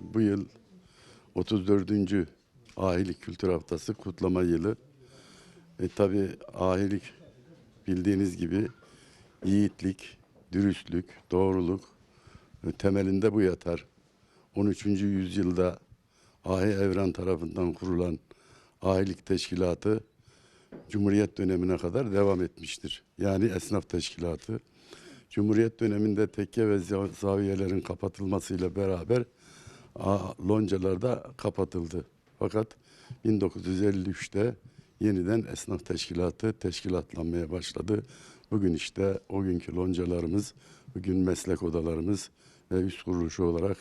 bu yıl 34. Ahilik Kültür Haftası kutlama yılı. E, tabii ahilik bildiğiniz gibi yiğitlik, dürüstlük, doğruluk e, temelinde bu yatar. 13. yüzyılda Ahi Evran tarafından kurulan ahilik teşkilatı Cumhuriyet dönemine kadar devam etmiştir. Yani esnaf teşkilatı. Cumhuriyet döneminde tekke ve za- zaviyelerin kapatılmasıyla beraber a- loncalar da kapatıldı. Fakat 1953'te yeniden esnaf teşkilatı teşkilatlanmaya başladı. Bugün işte o günkü loncalarımız, bugün meslek odalarımız ve üst kuruluşu olarak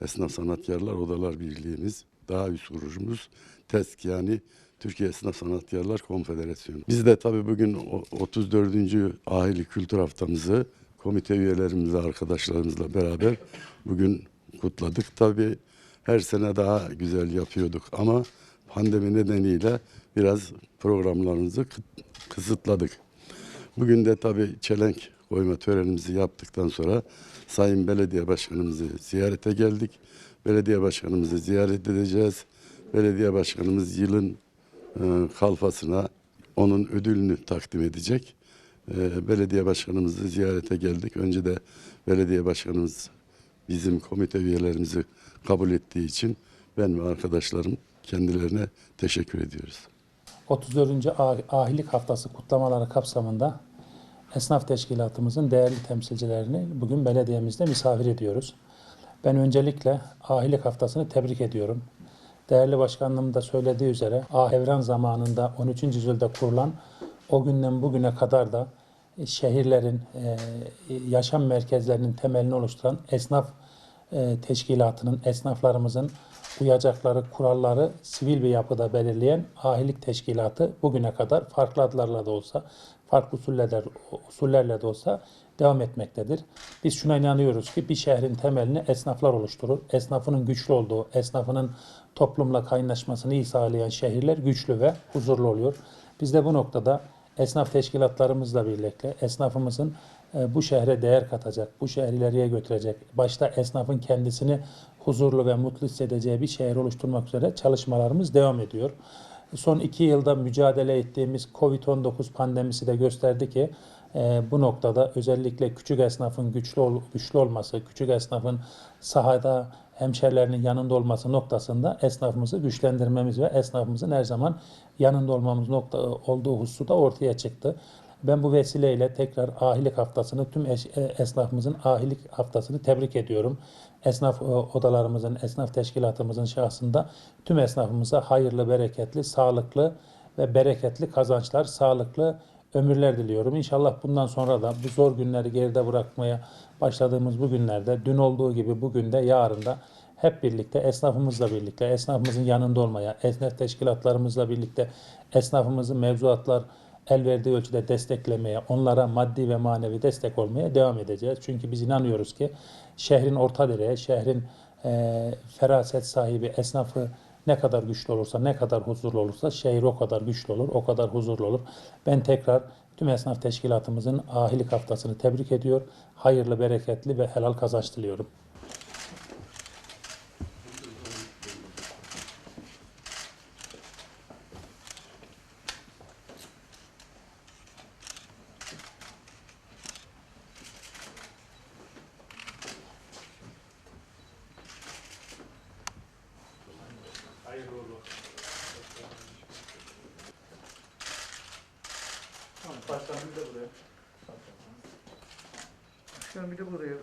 Esnaf Sanatkarlar Odalar Birliğimiz, daha üst kuruluşumuz TESK yani Türkiye Esnaf Sanatkarlar Konfederasyonu. Biz de tabii bugün o- 34. Ahili Kültür Haftamızı komite üyelerimizle, arkadaşlarımızla beraber bugün kutladık. Tabii her sene daha güzel yapıyorduk ama pandemi nedeniyle biraz programlarımızı kı- kısıtladık. Bugün de tabii çelenk koyma törenimizi yaptıktan sonra Sayın Belediye Başkanımızı ziyarete geldik. Belediye Başkanımızı ziyaret edeceğiz. Belediye Başkanımız yılın e, kalfasına onun ödülünü takdim edecek. E, belediye Başkanımızı ziyarete geldik. Önce de Belediye Başkanımız bizim komite üyelerimizi kabul ettiği için ben ve arkadaşlarım kendilerine teşekkür ediyoruz. 34. Ah- Ahilik Haftası kutlamaları kapsamında esnaf teşkilatımızın değerli temsilcilerini bugün belediyemizde misafir ediyoruz. Ben öncelikle Ahilik Haftası'nı tebrik ediyorum. Değerli başkanlığım da söylediği üzere Ahevran zamanında 13. yüzyılda kurulan o günden bugüne kadar da şehirlerin, e, yaşam merkezlerinin temelini oluşturan esnaf e, teşkilatının, esnaflarımızın uyacakları kuralları sivil bir yapıda belirleyen ahilik teşkilatı bugüne kadar farklı adlarla da olsa, farklı usullerle, usullerle de olsa devam etmektedir. Biz şuna inanıyoruz ki bir şehrin temelini esnaflar oluşturur. Esnafının güçlü olduğu, esnafının toplumla kaynaşmasını iyi sağlayan şehirler güçlü ve huzurlu oluyor. Biz de bu noktada esnaf teşkilatlarımızla birlikte esnafımızın e, bu şehre değer katacak, bu şehri ileriye götürecek, başta esnafın kendisini huzurlu ve mutlu hissedeceği bir şehir oluşturmak üzere çalışmalarımız devam ediyor. Son iki yılda mücadele ettiğimiz Covid-19 pandemisi de gösterdi ki e, bu noktada özellikle küçük esnafın güçlü güçlü olması, küçük esnafın sahada hemşerilerinin yanında olması noktasında esnafımızı güçlendirmemiz ve esnafımızın her zaman yanında olmamız nokta olduğu hususu da ortaya çıktı. Ben bu vesileyle tekrar ahilik haftasını tüm e, esnafımızın ahilik haftasını tebrik ediyorum. Esnaf e, odalarımızın, esnaf teşkilatımızın şahsında tüm esnafımıza hayırlı, bereketli, sağlıklı ve bereketli kazançlar, sağlıklı ömürler diliyorum. İnşallah bundan sonra da bu zor günleri geride bırakmaya başladığımız bu günlerde dün olduğu gibi bugün de yarın da hep birlikte esnafımızla birlikte esnafımızın yanında olmaya, esnaf teşkilatlarımızla birlikte esnafımızın mevzuatlar el verdiği ölçüde desteklemeye, onlara maddi ve manevi destek olmaya devam edeceğiz. Çünkü biz inanıyoruz ki şehrin orta direği, şehrin eee feraset sahibi esnafı ne kadar güçlü olursa, ne kadar huzurlu olursa şehir o kadar güçlü olur, o kadar huzurlu olur. Ben tekrar tüm esnaf teşkilatımızın ahilik haftasını tebrik ediyor. Hayırlı, bereketli ve helal kazanç diliyorum. Başkanım bir de buraya.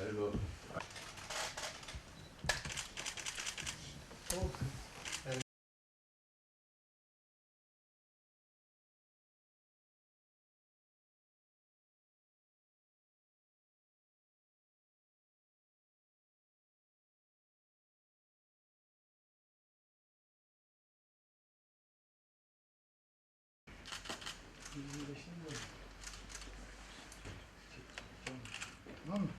Hayırlı olsun. Thank you.